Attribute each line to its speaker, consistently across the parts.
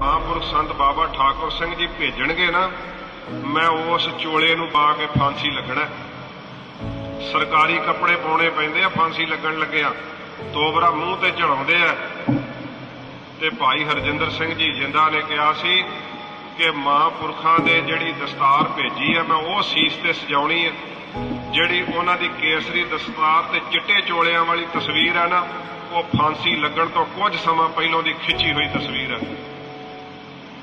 Speaker 1: ਮਹਾਂਪੁਰਖ ਸੰਤ ਬਾਬਾ ਠਾਕੁਰ ਸਿੰਘ ਜੀ ਭੇਜਣਗੇ ਨਾ, ਮੈਂ ਉਸ ਚੋਲੇ ਨੂੰ ਪਾ ਕੇ ਫਾਂਸੀ ਲੱਗਣਾ ਸਰਕਾਰੀ ਕੱਪੜੇ ਪਾਉਣੇ ਪੈਂਦੇ ਆ, ਫਾਂਸੀ ਲੱਗਣ ਲੱਗਿਆ ਤੋਬਰਾ ਮੂੰਹ ਤੇ ਚੜਾਉਂਦੇ ਆ। ਤੇ ਭਾਈ ਹਰਜਿੰਦਰ ਸਿੰਘ ਜੀ ਜਿੰਦਾ ਨੇ ਕਿਹਾ ਸੀ ਕਿ ਮਹਾਂਪੁਰਖਾਂ ਦੇ ਜਿਹੜੀ ਦਸਤਾਰ ਭੇਜੀ ਹੈ ਮੈਂ ਉਹ ਸੀਸ ਤੇ ਸਜਾਉਣੀ ਹੈ ਜਿਹੜੀ ਉਹਨਾਂ ਦੀ ਕੇਸਰੀ ਦਸਤਾਰ ਤੇ ਚਿੱਟੇ ਚੋਲਿਆਂ ਵਾਲੀ ਤਸਵੀਰ ਹੈ ਨਾ, ਉਹ ਫਾਂਸੀ ਲੱਗਣ ਤੋਂ ਕੁਝ ਸਮਾਂ ਪਹਿਲਾਂ ਦੀ ਖਿੱਚੀ ਹੋਈ ਤਸਵੀਰ ਹੈ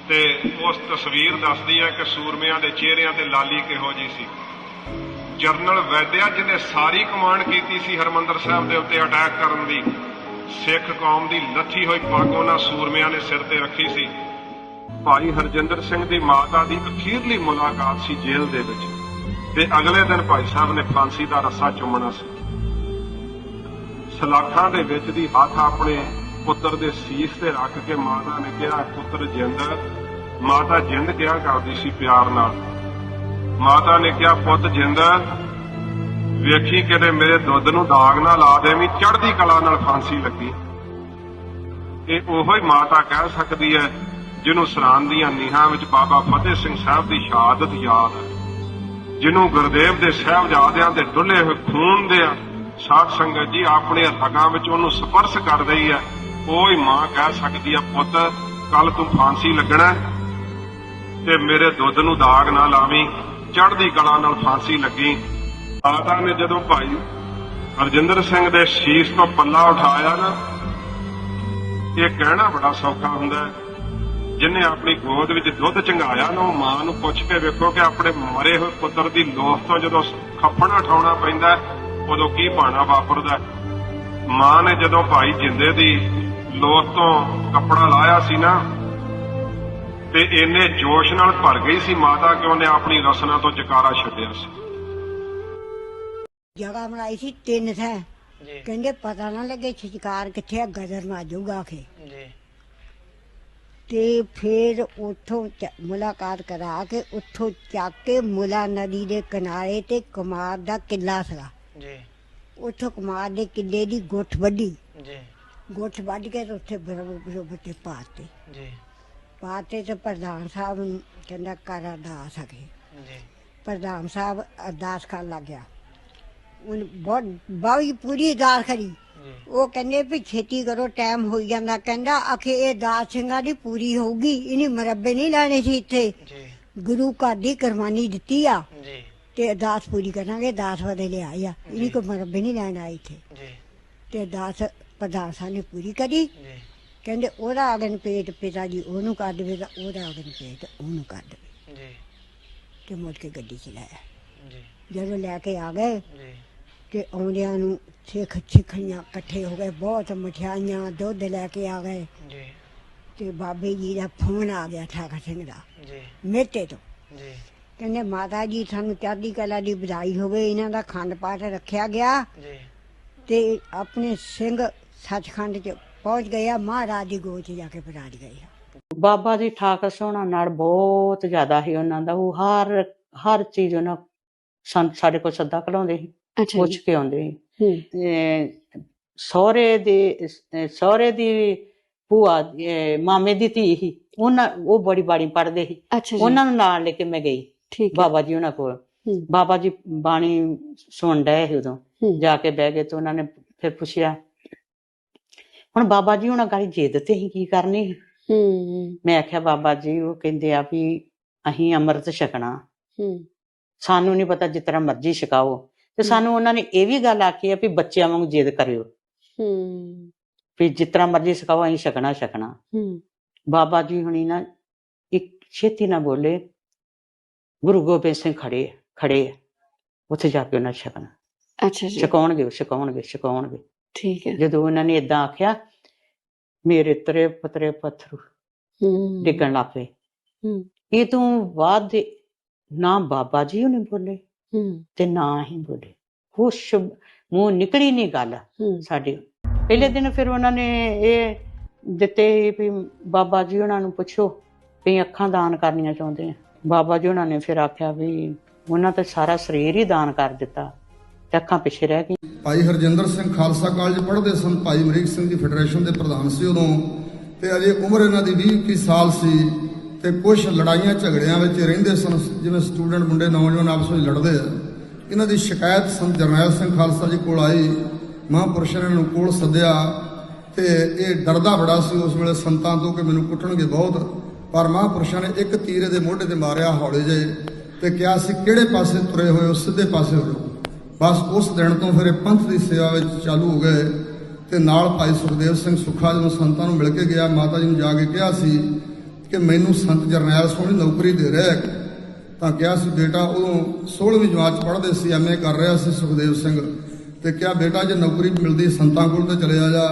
Speaker 1: ਤੇ ਉਸ ਤਸਵੀਰ ਦੱਸਦੀ ਹੈ ਕਿ ਸੂਰਮਿਆਂ ਦੇ ਚਿਹਰਿਆਂ ਤੇ ਲਾਲੀ ਕਿਹੋ ਜੀ ਸੀ। ਜਰਨਲ ਵੈਦਿਆ ਜਿਹਨੇ ਸਾਰੀ ਕਮਾਂਡ ਕੀਤੀ ਸੀ ਹਰਮੰਦਰ ਸਾਹਿਬ ਦੇ ਉੱਤੇ ਅਟੈਕ ਕਰਨ ਦੀ। ਸਿੱਖ ਕੌਮ ਦੀ ਲੱਥੀ ਹੋਈ ਪੱਗ ਉਹਨਾਂ ਸੂਰਮਿਆਂ ਨੇ ਸਿਰ ਤੇ ਰੱਖੀ ਸੀ। ਭਾਈ ਹਰਜਿੰਦਰ ਸਿੰਘ ਦੀ ਮਾਤਾ ਦੀ ਅਖੀਰਲੀ ਮੁਲਾਕਾਤ ਸੀ ਜੇਲ੍ਹ ਦੇ ਵਿੱਚ। ਤੇ ਅਗਲੇ ਦਿਨ ਭਾਈ ਸਾਹਿਬ ਨੇ ਫਾਂਸੀ ਦਾ ਰੱਸਾ ਚੁੰਮਣਾ ਸੀ। ਸਲਾਖਾਂ ਦੇ ਵਿੱਚ ਦੀ ਹੱਥ ਆਪਣੇ ਪੁੱਤਰ ਦੇ ਸੀਸ ਤੇ ਰੱਖ ਕੇ ਮਾਤਾ ਨੇ ਕਿਹਾ, ਪੁੱਤਰ ਜਿੰਦ ਮਾਤਾ ਜਿੰਦ ਕਿਹਾ ਕਰਦੀ ਸੀ ਪਿਆਰ ਨਾਲ? ਮਾਤਾ ਨੇ ਕਿਹਾ, ਪੁੱਤ ਜਿੰਦ ਵੇਖੀ ਕਿਤੇ ਮੇਰੇ ਦੁੱਧ ਨੂੰ ਦਾਗ ਨਾ ਲਾ ਦੇਵੀਂ, ਚੜ੍ਹਦੀ ਕਲਾ ਨਾਲ ਫਾਂਸੀ ਲੱਗੀ। ਇਹ ਉਹੋ ਹੀ ਮਾਤਾ ਕਹਿ ਸਕਦੀ ਹੈ, ਜਿਹਨੂੰ ਸਰਾਨ ਦੀਆਂ ਨੀਹਾਂ ਵਿੱਚ ਬਾਬਾ ਫਤਿਹ ਸਿੰਘ ਸਾਹਿਬ ਦੀ ਸ਼ਹਾਦਤ ਯਾਦ ਹੈ। ਜਿਹਨੂੰ ਗੁਰਦੇਵ ਦੇ ਸਾਹਿਬਜ਼ਾਦਿਆਂ ਦੇ ਡੁੱਲੇ ਹੋਏ ਖੂਨ ਦੇ ਸਾਧ ਸੰਗਤ ਜੀ ਆਪਣੇ ਰਗਾਂ ਵਿੱਚ ਉਹਨੂੰ ਸਪਰਸ਼ ਕਰ ਰਹੀ ਹੈ। ਉਹ ਮਾਂ ਕਹਿ ਸਕਦੀ ਹੈ ਪੁੱਤ ਕੱਲ ਤੂੰ ਫਾਂਸੀ ਲੱਗਣਾ ਤੇ ਮੇਰੇ ਦੁੱਧ ਨੂੰ ਦਾਗ ਨਾ ਲਾਵੀਂ, ਚੜ੍ਹਦੀ ਕਲਾ ਨਾਲ ਫਾਂਸੀ ਲੱਗੀ। ਮਾਤਾ ਨੇ ਜਦੋਂ ਭਾਈ ਹਰਜਿੰਦਰ ਸਿੰਘ ਦੇ ਸ਼ੀਸ਼ ਤੋਂ ਪੱਲਾ ਉਠਾਇਆ ਨਾ, ਇਹ ਕਹਿਣਾ ਬੜਾ ਸੌਖਾ ਹੁੰਦਾ ਹੈ। ਜਿਨੇ ਆਪਣੀ ਗੋਦ ਵਿੱਚ ਦੁੱਧ ਚੰਗਾਇਆ ਨਾ, ਉਹ ਮਾਂ ਨੂੰ ਪੁੱਛ ਕੇ ਵੇਖੋ ਕਿ ਆਪਣੇ ਮਰੇ ਹੋਏ ਪੁੱਤਰ ਦੀ ਲੋਥ ਤੋਂ ਜਦੋਂ ਖੱਪਣਾ ਉਠਾਉਣਾ ਪੈਂਦਾ ਉਦੋਂ ਕੀ ਬਾਣਾ ਵਾਪਰਦਾ ਮਾਂ ਨੇ ਜਦੋਂ ਭਾਈ ਜਿੰਦੇ ਦੀ ਲੋਥ ਤੋਂ ਕੱਪੜਾ ਲਾਇਆ ਸੀ ਨਾ ਤੇ ਇੰਨੇ ਜੋਸ਼ ਨਾਲ ਭਰ ਗਈ ਸੀ ਮਾਤਾ ਕਿ ਉਹਨੇ ਆਪਣੀ ਰਸਨਾ ਤੋਂ ਜਕਾਰਾ ਛੱਡਿਆ ਸੀ।
Speaker 2: ਜਗ੍ਹਾ ਬਣਾਈ ਸੀ ਤਿੰਨ ਥਾਂ।
Speaker 3: ਜੀ।
Speaker 2: ਕਹਿੰਦੇ ਪਤਾ ਨਾ ਲੱਗੇ ਛਿਚਕਾਰ ਕਿੱਥੇ ਆ ਗਦਰ ਨਾ ਜਾਊਗਾ ਖੇ
Speaker 3: ਜੀ।
Speaker 2: ਤੇ ਫਿਰ ਉੱਥੋਂ ਚ- ਮੁਲਾਕਾਤ ਕਰਾ ਕੇ ਉੱਥੋਂ ਚੱਕ ਕੇ ਮੁਲਾ ਨਦੀ ਦੇ ਕਿਨਾਰੇ ਤੇ ਕੁਮਾਰ ਦਾ ਕਿੱਲਾ ਸੀਗਾ।
Speaker 3: ਜੀ।
Speaker 2: ਉੱਥੋਂ ਕੁਮਾਰ ਦੇ ਕਿੱਲੇ ਦੀ ਗੁੱਠ ਵੱਢੀ।
Speaker 3: ਜੀ।
Speaker 2: ਗੁੱਠ ਵੱਢ ਕੇ ਤੇ ਉੱਥੇ ਬਰੋਬਰ ਤੇ ਪਾਤੇ।
Speaker 3: ਜੀ।
Speaker 2: ਪਾਤੇ ਤੇ ਪ੍ਰਧਾਨ ਸਾਹਿਬ ਨੂੰ ਕਹਿੰਦਾ ਕਰ ਅਰਦਾਸ ਅਗੇ
Speaker 3: ਜੀ।
Speaker 2: ਪ੍ਰਧਾਨ ਸਾਹਿਬ ਅਰਦਾਸ ਕਰਨ ਲੱਗ ਗਿਆ ਉਹਨ ਬਹੁਤ ਬਾਈ ਪੂਰੀ ਅਰਦਾਸ ਕਰੀ। ਉਹ ਕਹਿੰਦੇ ਵੀ ਛੇਤੀ ਕਰੋ ਟਾਈਮ ਹੋਈ ਜਾਂਦਾ। ਕਹਿੰਦਾ ਅਖੇ ਇਹ ਦਾਸ ਸਿੰਘਾਂ ਦੀ ਪੂਰੀ ਹੋਊਗੀ ਇਹਨੀ ਮਰੱਬੇ ਨਹੀਂ ਲੈਣੇ ਸੀ ਇੱਥੇ।
Speaker 3: ਜੀ।
Speaker 2: ਗੁਰੂ ਘਰ ਦੀ ਕੁਰਬਾਨੀ ਦਿੱਤੀ ਆ।
Speaker 3: ਜੀ।
Speaker 2: ਤੇ ਅਰਦਾਸ ਪੂਰੀ ਕਰਾਂਗੇ ਦਾਸ ਵਦੇ ਲਿਆਈ ਆ। ਇਹਨੀ ਕੋ ਮਰੱਬੇ ਨਹੀਂ ਲੈਣ ਆਈ ਇੱਥੇ।
Speaker 3: ਜੀ।
Speaker 2: ਤੇ ਅਰਦਾਸ ਪ੍ਰਧਾਨ ਸਾਹਿਬ ਨੇ ਪੂਰੀ ਕਰੀ।
Speaker 3: ਜੀ।
Speaker 2: ਕਹਿੰਦੇ ਉਹਦਾ ਅਗਨ ਪੇਟ ਪਿਤਾ ਜੀ ਉਹਨੂੰ ਕਰ ਦੇਵੇ ਤਾਂ ਉਹਦਾ ਅਗਨ ਪੇਟ ਉਹਨੂੰ ਕਰ ਦੇਵੇ।
Speaker 3: ਜੀ।
Speaker 2: ਤੇ ਮੁੜ ਕੇ ਗੱਡੀ ਚਲਾਇਆ।
Speaker 3: ਜੀ।
Speaker 2: ਜਦੋਂ ਲੈ ਕੇ ਆ ਗਏ
Speaker 3: ਜੀ।
Speaker 2: ਤੇ ਆਉਂਦਿਆਂ ਨੂੰ ਸਿੱਖ ਸਿੱਖੀਆਂ ਇਕੱਠੇ ਹੋ ਗਏ ਬਹੁਤ ਮਠਿਆਈਆਂ ਦੁੱਧ ਲੈ ਕੇ ਆ ਗਏ।
Speaker 3: ਜੀ।
Speaker 2: ਤੇ ਬਾਬੇ ਜੀ ਦਾ ਫੋਨ ਆ ਗਿਆ ਠਾਕਰ ਸਿੰਘ ਦਾ
Speaker 3: ਜੀ।
Speaker 2: ਮੇਟੇ ਤੋਂ।
Speaker 3: ਜੀ।
Speaker 2: ਕਹਿੰਦੇ ਮਾਤਾ ਜੀ ਸਾਨੂੰ ਚੜ੍ਹਦੀ ਕਲਾ ਦੀ ਵਧਾਈ ਹੋਵੇ ਇਹਨਾਂ ਦਾ ਖੰਡ ਪਾਠ ਰੱਖਿਆ ਗਿਆ।
Speaker 3: ਜੀ।
Speaker 2: ਤੇ ਆਪਣੇ ਸਿੰਘ ਸੱਚਖੰਡ ਚ ਪਹੁੰਚ ਗਏ ਆ ਮਹਾਰਾਜ ਦੀ ਗੋਦ ਚ ਜਾ ਕੇ ਬਿਰਾਜ ਗਏ ਆ।
Speaker 4: ਬਾਬਾ ਜੀ ਠਾਕਰ ਸੋਹਣਾ ਨਾਲ ਬਹੁਤ ਜ਼ਿਆਦਾ ਹੀ ਉਹਨਾਂ ਦਾ ਉਹ ਹਰ ਹਰ ਚੀਜ਼ ਉਹਨਾਂ ਸੰਤ ਸਾਡੇ ਕੋਲ ਸੱਦਾ ਕਲਾਉਂਦੇ ਸੀ
Speaker 5: ਅੱਛਾ
Speaker 4: ਪੁੱਛ
Speaker 5: ਜੀ
Speaker 4: ਕੇ ਆਉਂਦੇ ਸੀ।
Speaker 5: ਹੂੰ।
Speaker 4: ਤੇ ਸਹੁਰੇ ਦੀ ਸਹੁਰੇ ਦੀ ਭੂਆ ਅਹ ਮਾਮੇ ਦੀ ਧੀ ਸੀ ਉਹਨਾਂ ਉਹ ਬੜੀ ਬਾਣੀ ਪੜ੍ਹਦੇ ਸੀ।
Speaker 5: ਅੱਛਾ ਜੀ।
Speaker 4: ਉਹਨਾਂ ਨੂੰ ਨਾਲ ਲੈ ਕੇ ਮੈਂ ਗਈ
Speaker 5: ਠੀਕ ਹੈ।
Speaker 4: ਬਾਬਾ ਜੀ ਉਹਨਾਂ ਕੋਲ।
Speaker 5: ਹੂੰ।
Speaker 4: ਬਾਬਾ ਜੀ ਬਾਣੀ ਸੁਣ ਡਏ ਸੀ ਉਦੋਂ
Speaker 5: ਹੂੰ।
Speaker 4: ਜਾ ਕੇ ਬਹਿ ਗਏ ਤੇ ਉਹਨਾਂ ਨੇ ਫਿਰ ਪੁੱਛਿਆ ਹੁਣ ਬਾਬਾ ਜੀ ਉਹਨਾਂ ਗਾੜੀ ਜਿੱਦ ਤੇ ਹੀ ਕੀ ਕਰਨੀ?
Speaker 5: ਹੂੰ।
Speaker 4: ਮੈਂ ਆਖਿਆ ਬਾਬਾ ਜੀ ਉਹ ਕਹਿੰਦੇ ਆ ਵੀ ਅਸੀਂ ਅੰਮ੍ਰਿਤ ਛਕਣਾ।
Speaker 5: ਹੂੰ।
Speaker 4: ਸਾਨੂੰ ਨਹੀਂ ਪਤਾ ਜਿਸ ਤਰ੍ਹਾਂ ਮਰਜ਼ੀ ਛਕਾਓ। ਤੇ ਸਾਨੂੰ ਉਹਨਾਂ ਨੇ ਇਹ ਵੀ ਗੱਲ ਆਖੀ ਆ ਵੀ ਬੱਚਿਆਂ ਵਾਂਗੂ ਜਿੱਦ ਕਰਿਓ।
Speaker 5: ਹੂੰ।
Speaker 4: ਵੀ ਜਿਸ ਤਰ੍ਹਾਂ ਮਰਜ਼ੀ ਛਕਾਓ ਅਸੀਂ ਛਕਣਾ ਛਕਣਾ।
Speaker 5: ਹੂੰ।
Speaker 4: ਬਾਬਾ ਜੀ ਹੁਣੀ ਨਾ ਇੱਕ ਛੇਤੀ ਨਾ ਬੋਲੇ ਗੁਰੂ ਗੋਬਿੰਦ ਸਿੰਘ ਖੜੇ ਖੜੇ। ਉੱਥੇ ਜਾ ਕੇ ਉਹਨਾਂ ਛਕਣਾ।
Speaker 5: ਅੱਛਾ ਜੀ।
Speaker 4: ਛਕਾਉਣਗੇ ਛਕਾਉਣਗੇ ਛਕਾਉਣਗੇ।
Speaker 5: ਠੀਕ ਹੈ।
Speaker 4: ਜਦੋਂ ਉਹਨਾਂ ਨੇ ਇਦਾਂ ਆਖਿਆ ਮੇਰੇ ਤਰੇ ਪਤਰੇ ਪੱਥਰ
Speaker 5: ਹੂੰ।
Speaker 4: ਡਿੱਗਣ ਲੱਗ ਪਏ।
Speaker 5: ਹੂੰ।
Speaker 4: ਇਹ ਤੋਂ ਬਾਅਦ ਨਾ ਬਾਬਾ ਜੀ ਉਹਨੇ ਬੋਲੇ
Speaker 5: ਹੂੰ।
Speaker 4: ਤੇ ਨਾ ਹੀ ਬੋਲੇ। ਕੁਛ ਮੂੰਹ ਨਿਕਲੀ ਨਹੀਂ ਗੱਲ।
Speaker 5: ਹੂੰ।
Speaker 4: ਸਾਡੇ ਪਹਿਲੇ ਦਿਨ ਫਿਰ ਉਹਨਾਂ ਨੇ ਇਹ ਦਿੱਤੇ ਵੀ ਬਾਬਾ ਜੀ ਉਹਨਾਂ ਨੂੰ ਪੁੱਛੋ ਵੀ ਅੱਖਾਂ ਦਾਨ ਕਰਨੀਆਂ ਚਾਹੁੰਦੇ ਆ। ਬਾਬਾ ਜੀ ਉਹਨਾਂ ਨੇ ਫਿਰ ਆਖਿਆ ਵੀ ਉਹਨਾਂ ਤੇ ਸਾਰਾ ਸਰੀਰ ਹੀ ਦਾਨ ਕਰ ਦਿੱਤਾ। ਤੇ ਅੱਖਾਂ ਪਿੱਛੇ ਰਹਿ ਗਈਆਂ
Speaker 6: ਭਾਈ ਹਰਜਿੰਦਰ ਸਿੰਘ ਖਾਲਸਾ ਕਾਲਜ ਪੜ੍ਹਦੇ ਸਨ। ਭਾਈ ਅਮਰੀਕ ਸਿੰਘ ਦੀ ਫੈਡਰੇਸ਼ਨ ਦੇ ਪ੍ਰਧਾਨ ਸੀ ਉਦੋਂ।
Speaker 3: ਤੇ ਅਜੇ ਉਮਰ ਇਹਨਾਂ ਦੀ 20 21 ਸਾਲ ਸੀ। ਤੇ ਕੁਝ ਲੜਾਈਆਂ ਝਗੜਿਆਂ ਵਿੱਚ ਰਹਿੰਦੇ ਸਨ। ਜਿਵੇਂ ਸਟੂਡੈਂਟ ਮੁੰਡੇ ਨੌਜਵਾਨ ਆਪਸ ਵਿੱਚ ਲੜਦੇ ਆ। ਇਹਨਾਂ ਦੀ ਸ਼ਿਕਾਇਤ ਸੰਤ ਜਰਨੈਲ ਸਿੰਘ ਖਾਲਸਾ ਜੀ ਕੋਲ ਆਈ। ਮਹਾਂਪੁਰਸ਼ਾਂ ਨੇ ਨੂੰ ਕੋਲ ਸੱਦਿਆ। ਤੇ ਇਹ ਡਰਦਾ ਬੜਾ ਸੀ ਉਸ ਵੇਲੇ ਸੰਤਾਂ ਤੋਂ ਕਿ ਮੈਨੂੰ ਕੁੱਟਣਗੇ ਬਹੁਤ। ਪਰ ਮਹਾਂਪੁਰਸ਼ਾਂ ਨੇ ਇੱਕ ਤੀਰ ਦੇ ਮੋਢੇ ਤੇ ਮਾਰਿਆ ਹੌਲੇ ਜੇ ਤੇ ਕਿਹਾ ਸੀ, ਕਿਹੜੇ ਪਾਸੇ ਤੁਰੇ ਹੋਏ ਹੋ? ਸਿੱਧੇ ਪਾਸੇ ਹੋ ਬਸ ਉਸ ਦਿਨ ਤੋਂ ਫਿਰ ਇਹ ਪੰਥ ਦੀ ਸੇਵਾ ਵਿੱਚ ਚਾਲੂ ਹੋ ਗਏ ਤੇ ਨਾਲ ਭਾਈ ਸੁਖਦੇਵ ਸਿੰਘ ਸੁੱਖਾ ਜਦੋਂ ਸੰਤਾਂ ਨੂੰ ਮਿਲ ਕੇ ਗਿਆ, ਮਾਤਾ ਜੀ ਨੂੰ ਜਾ ਕੇ ਕਿਹਾ ਸੀ ਕਿ ਮੈਨੂੰ ਸੰਤ ਜਰਨੈਲ ਸੋਹਣੀ ਨੌਕਰੀ ਦੇ ਰਿਹਾ ਤਾਂ ਕਿਹਾ ਸੀ, ਬੇਟਾ, ਉਦੋਂ 16ਵੀਂ ਜਮਾਤ ਚ ਪੜ੍ਹਦੇ ਸੀ ਐਮਏ ਕਰ ਰਿਹਾ ਸੀ ਸੁਖਦੇਵ ਸਿੰਘ। ਤੇ ਕਿਹਾ, ਬੇਟਾ, ਜੇ ਨੌਕਰੀ ਮਿਲਦੀ ਸੰਤਾਂ ਕੋਲ ਤੇ ਚਲੇ ਆ ਜਾ।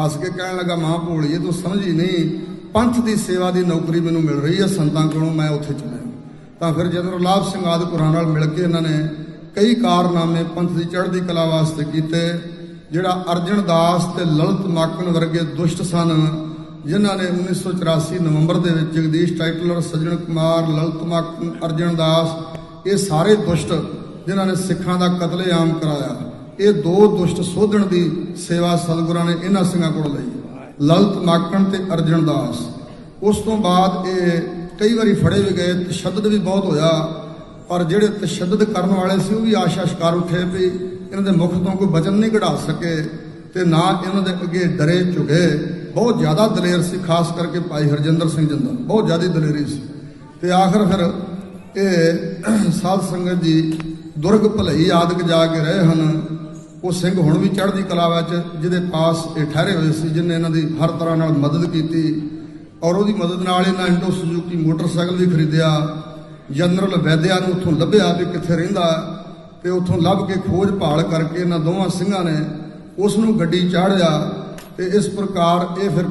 Speaker 3: ਹੱਸ ਕੇ ਕਹਿਣ ਲੱਗਾ, ਮਾਂ ਭੋਲੀਏ ਤੂੰ ਸਮਝੀ ਨਹੀਂ। ਪੰਥ ਦੀ ਸੇਵਾ ਦੀ ਨੌਕਰੀ ਮੈਨੂੰ ਮਿਲ ਰਹੀ ਹੈ, ਸੰਤਾਂ ਕੋਲੋਂ ਮੈਂ ਉੱਥੇ ਚਲਿਆ ਤਾਂ ਫਿਰ ਜਦੋਂ ਲਾਭ ਸਿੰਘ ਆਦਿਪੁਰਾਂ ਨਾਲ ਮਿਲ ਕੇ ਇਹਨਾਂ ਨੇ ਕਈ ਕਾਰਨਾਮੇ ਪੰਥ ਦੀ ਚੜ੍ਹਦੀ ਕਲਾ ਵਾਸਤੇ ਕੀਤੇ, ਜਿਹੜਾ ਅਰਜਨ ਦਾਸ ਤੇ ਲਲਿਤ ਮਾਕਨ ਵਰਗੇ ਦੁਸ਼ਟ ਸਨ, ਜਿਨ੍ਹਾਂ ਨੇ 1984 ਨਵੰਬਰ ਦੇ ਵਿੱਚ ਜਗਦੀਸ਼ ਟਾਈਟਲਰ, ਸੱਜਣ ਕੁਮਾਰ, ਲਲਿਤ ਮਾਕਨ, ਅਰਜਨ ਦਾਸ, ਇਹ ਸਾਰੇ ਦੁਸ਼ਟ ਜਿਨ੍ਹਾਂ ਨੇ ਸਿੱਖਾਂ ਦਾ ਕਤਲੇਆਮ ਕਰਾਇਆ। ਇਹ ਦੋ ਦੁਸ਼ਟ ਸੋਧਣ ਦੀ ਸੇਵਾ ਸਤਿਗੁਰਾਂ ਨੇ ਇਹਨਾਂ ਸਿੰਘਾਂ ਕੋਲ ਲਈ, ਲਲਿਤ ਮਾਕਣ ਤੇ ਅਰਜਨ ਦਾਸ। ਉਸ ਤੋਂ ਬਾਅਦ ਇਹ ਕਈ ਵਾਰੀ ਫੜੇ ਵੀ ਗਏ ਤਸ਼ੱਦਦ ਵੀ ਬਹੁਤ ਹੋਇਆ। ਪਰ ਜਿਹੜੇ ਤਸ਼ੱਦਦ ਕਰਨ ਵਾਲੇ ਸੀ, ਉਹ ਵੀ ਆਸ਼ਾ ਸ਼ਿਕਾਰ ਉੱਠੇ ਵੀ ਇਹਨਾਂ ਦੇ ਮੁਖ ਤੋਂ ਕੋਈ ਬਚਨ ਨਹੀਂ ਕਢਾ ਸਕੇ ਤੇ ਨਾ ਇਹਨਾਂ ਦੇ ਅੱਗੇ ਡਰੇ ਝੁਕੇ। ਬਹੁਤ ਜ਼ਿਆਦਾ ਦਲੇਰ ਸੀ, ਖਾਸ ਕਰਕੇ ਭਾਈ ਹਰਜਿੰਦਰ ਸਿੰਘ ਜਿੰਦਾ। ਬਹੁਤ ਜ਼ਿਆਦਾ ਦਲੇਰੀ ਸੀ। ਤੇ ਆਖਰ ਫਿਰ ਇਹ ਸਾਧ ਸੰਗਤ ਜੀ ਦੁਰਗ ਭਲਈ ਆਦਿਕ ਜਾ ਕੇ ਰਹੇ ਹਨ। ਉਹ ਸਿੰਘ ਹੁਣ ਵੀ ਚੜ੍ਹਦੀ ਕਲਾ ਵਿੱਚ, ਜਿਹਦੇ ਪਾਸ ਇਹ ਠਹਿਰੇ ਹੋਏ ਸੀ ਜਿਨੇ ਇਹਨਾਂ ਦੀ ਹਰ ਤਰ੍ਹਾਂ ਨਾਲ ਮਦਦ ਕੀਤੀ। ਔਰ ਉਹਦੀ ਮਦਦ ਨਾਲ ਇਹਨਾਂ ਇੰਡੋ ਸੁਜ਼ੂਕੀ ਮੋਟਰਸਾਈਕਲ ਵੀ ਖਰੀਦਿਆ। ਜਨਰਲ ਵੈਦਿਆ ਨੂੰ ਉੱਥੋਂ ਲੱਭਿਆ ਵੀ ਕਿੱਥੇ ਰਹਿੰਦਾ ਤੇ ਉੱਥੋਂ ਲੱਭ ਕੇ ਖੋਜ ਭਾਲ ਕਰਕੇ ਇਹਨਾਂ ਦੋਵਾਂ ਸਿੰਘਾਂ ਨੇ ਉਸ ਨੂੰ ਗੱਡੀ ਚਾੜਿਆ ਤੇ ਇਸ ਪ੍ਰਕਾਰ ਇਹ ਫਿਰ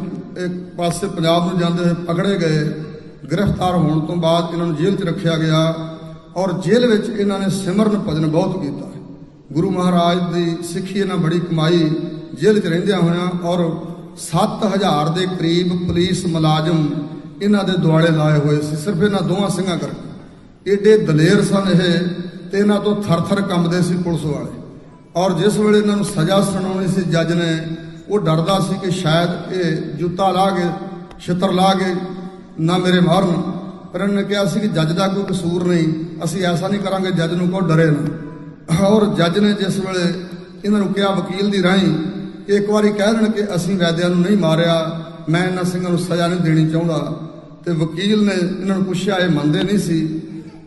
Speaker 3: ਇੱਕ ਪਾਸੇ ਪੰਜਾਬ ਨੂੰ ਜਾਂਦੇ ਹੋਏ ਪਕੜੇ ਗਏ। ਗ੍ਰਿਫਤਾਰ ਹੋਣ ਤੋਂ ਬਾਅਦ ਇਹਨਾਂ ਨੂੰ ਜੇਲ੍ਹ 'ਚ ਰੱਖਿਆ ਗਿਆ ਔਰ ਜੇਲ੍ਹ ਵਿੱਚ ਇਹਨਾਂ ਨੇ ਸਿਮਰਨ ਭਜਨ ਬਹੁਤ ਕੀਤਾ। ਗੁਰੂ ਮਹਾਰਾਜ ਦੀ ਸਿੱਖੀ ਇਹਨਾਂ ਬੜੀ ਕਮਾਈ ਜੇਲ੍ਹ 'ਚ ਰਹਿੰਦਿਆਂ ਹੋਇਆਂ ਔਰ 7000 ਦੇ ਕਰੀਬ ਪੁਲਿਸ ਮੁਲਾਜ਼ਮ ਇਹਨਾਂ ਦੇ ਦੁਆਲੇ ਲਾਏ ਹੋਏ ਸੀ। ਸਿਰਫ ਇਹਨਾਂ ਦੋਵਾਂ ਸਿੰਘਾਂ ਕਰਕੇ। ਏਡੇ ਦਲੇਰ ਸਨ ਇਹ ਤੇ ਇਹਨਾਂ ਤੋਂ ਥਰ-ਥਰ ਕੰਬਦੇ ਸੀ ਪੁਲਿਸ ਵਾਲੇ। ਔਰ ਜਿਸ ਵੇਲੇ ਇਹਨਾਂ ਨੂੰ ਸਜ਼ਾ ਸੁਣਾਉਣੀ ਸੀ ਜੱਜ ਨੇ, ਉਹ ਡਰਦਾ ਸੀ ਕਿ ਸ਼ਾਇਦ ਇਹ ਜੁੱਤਾ ਲਾ ਕੇ, ਛਿੱਤਰ ਲਾ ਕੇ ਨਾ ਮੇਰੇ ਮਾਰਨ। ਪਰ ਇਹਨੇ ਕਿਹਾ ਸੀ ਕਿ ਜੱਜ ਦਾ ਕੋਈ ਕਸੂਰ ਨਹੀਂ, ਅਸੀਂ ਐਸਾ ਨਹੀਂ ਕਰਾਂਗੇ, ਜੱਜ ਨੂੰ ਕੋ ਡਰੇ ਨਾ। ਔਰ ਜੱਜ ਨੇ ਜਿਸ ਵੇਲੇ ਇਹਨਾਂ ਨੂੰ ਕਿਹਾ ਵਕੀਲ ਦੀ ਰਾਹੀਂ ਕਿ ਇੱਕ ਵਾਰੀ ਕਹਿ ਦੇਣ ਕਿ ਅਸੀਂ ਵੈਦਿਆਂ ਨੂੰ ਨਹੀਂ ਮਾਰਿਆ, ਮੈਂ ਇਹਨਾਂ ਸਿੰਘਾਂ ਨੂੰ ਸਜ਼ਾ ਨਹੀਂ ਦੇਣੀ ਚਾਹੁੰਦਾ। ਤੇ ਵਕੀਲ ਨੇ ਇਹਨਾਂ ਨੂੰ ਪੁੱਛਿਆ, ਇਹ ਮੰਨਦੇ ਨਹੀਂ ਸੀ।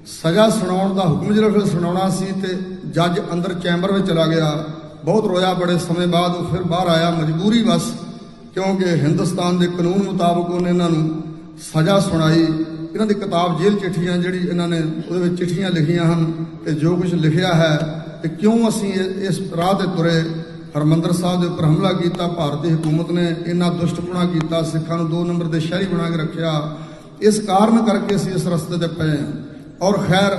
Speaker 3: ਸਜ਼ਾ ਸੁਣਾਉਣ ਦਾ ਹੁਕਮ ਜਿਹੜਾ ਫਿਰ ਸੁਣਾਉਣਾ ਸੀ ਤੇ ਜੱਜ ਅੰਦਰ ਚੈਂਬਰ ਵਿੱਚ ਚਲਾ ਗਿਆ। ਬਹੁਤ ਰੋਇਆ ਬੜੇ ਸਮੇਂ ਬਾਅਦ ਉਹ ਫਿਰ ਬਾਹਰ ਆਇਆ ਮਜਬੂਰੀ ਬਸ, ਕਿਉਂਕਿ ਹਿੰਦੁਸਤਾਨ ਦੇ ਕਾਨੂੰਨ ਮੁਤਾਬਕ ਉਹਨੇ ਇਹਨਾਂ ਨੂੰ ਸਜ਼ਾ ਸੁਣਾਈ। ਇਹਨਾਂ ਦੀ ਕਿਤਾਬ ਜੇਲ੍ਹ ਚਿੱਠੀਆਂ ਜਿਹੜੀ ਇਹਨਾਂ ਨੇ ਉਹਦੇ ਵਿੱਚ ਚਿੱਠੀਆਂ ਲਿਖੀਆਂ ਹਨ ਤੇ ਜੋ ਕੁਝ ਲਿਖਿਆ ਹੈ ਤੇ ਕਿਉਂ ਅਸੀਂ ਇਸ ਰਾਹ ਤੇ ਤੁਰੇ? ਹਰਮੰਦਰ ਸਾਹਿਬ ਦੇ ਉੱਪਰ ਹਮਲਾ ਕੀਤਾ, ਭਾਰਤੀ ਹਕੂਮਤ ਨੇ ਇੰਨਾ ਦੁਸ਼ਟਪੁਣਾ ਕੀਤਾ, ਸਿੱਖਾਂ ਨੂੰ ਦੋ ਨੰਬਰ ਦੇ ਸ਼ਹਿਰੀ ਬਣਾ ਕੇ ਰੱਖਿਆ। ਇਸ ਕਾਰਨ ਕਰਕੇ ਅਸੀਂ ਇਸ ਰਸਤੇ ਤੇ ਪਏ ਹਾਂ। ਔਰ ਖੈਰ,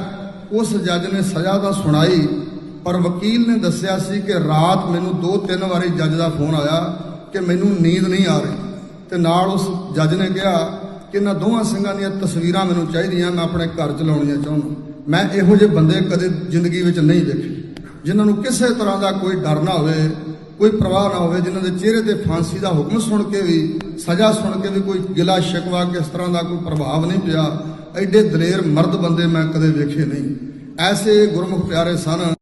Speaker 3: ਉਸ ਜੱਜ ਨੇ ਸਜ਼ਾ ਤਾਂ ਸੁਣਾਈ, ਪਰ ਵਕੀਲ ਨੇ ਦੱਸਿਆ ਸੀ ਕਿ ਰਾਤ ਮੈਨੂੰ ਦੋ ਤਿੰਨ ਵਾਰੀ ਜੱਜ ਦਾ ਫੋਨ ਆਇਆ ਕਿ ਮੈਨੂੰ ਨੀਂਦ ਨਹੀਂ ਆ ਰਹੀ। ਤੇ ਨਾਲ ਉਸ ਜੱਜ ਨੇ ਕਿਹਾ ਕਿ ਇਹਨਾਂ ਦੋਵਾਂ ਸਿੰਘਾਂ ਦੀਆਂ ਤਸਵੀਰਾਂ ਮੈਨੂੰ ਚਾਹੀਦੀਆਂ ਮੈਂ ਆਪਣੇ ਘਰ ਚ ਲਾਉਣੀਆਂ ਚਾਹੁੰਦਾ। ਮੈਂ ਇਹੋ ਜਿਹੇ ਬੰਦੇ ਕਦੇ ਜ਼ਿੰਦਗੀ ਵਿੱਚ ਨਹੀਂ ਦੇਖੇ, ਜਿਨ੍ਹਾਂ ਨੂੰ ਕਿਸੇ ਤਰ੍ਹਾਂ ਦਾ ਕੋਈ ਡਰ ਨਾ ਹੋਵੇ, ਕੋਈ ਪ੍ਰਵਾਹ ਨਾ ਹੋਵੇ, ਜਿਨ੍ਹਾਂ ਦੇ ਚਿਹਰੇ ਤੇ ਫਾਂਸੀ ਦਾ ਹੁਕਮ ਸੁਣ ਕੇ ਵੀ, ਸਜ਼ਾ ਸੁਣ ਕੇ ਵੀ ਕੋਈ ਗਿਲਾ ਸ਼ਿਕਵਾ ਕਿਸ ਤਰ੍ਹਾਂ ਦਾ ਕੋਈ ਪ੍ਰਭਾਵ ਨਹੀਂ ਪਿਆ। ਐਡੇ ਦਲੇਰ ਮਰਦ ਬੰਦੇ ਮੈਂ ਕਦੇ ਵੇਖੇ ਨਹੀਂ। ਐਸੇ ਗੁਰਮੁਖ ਪਿਆਰੇ ਸਨ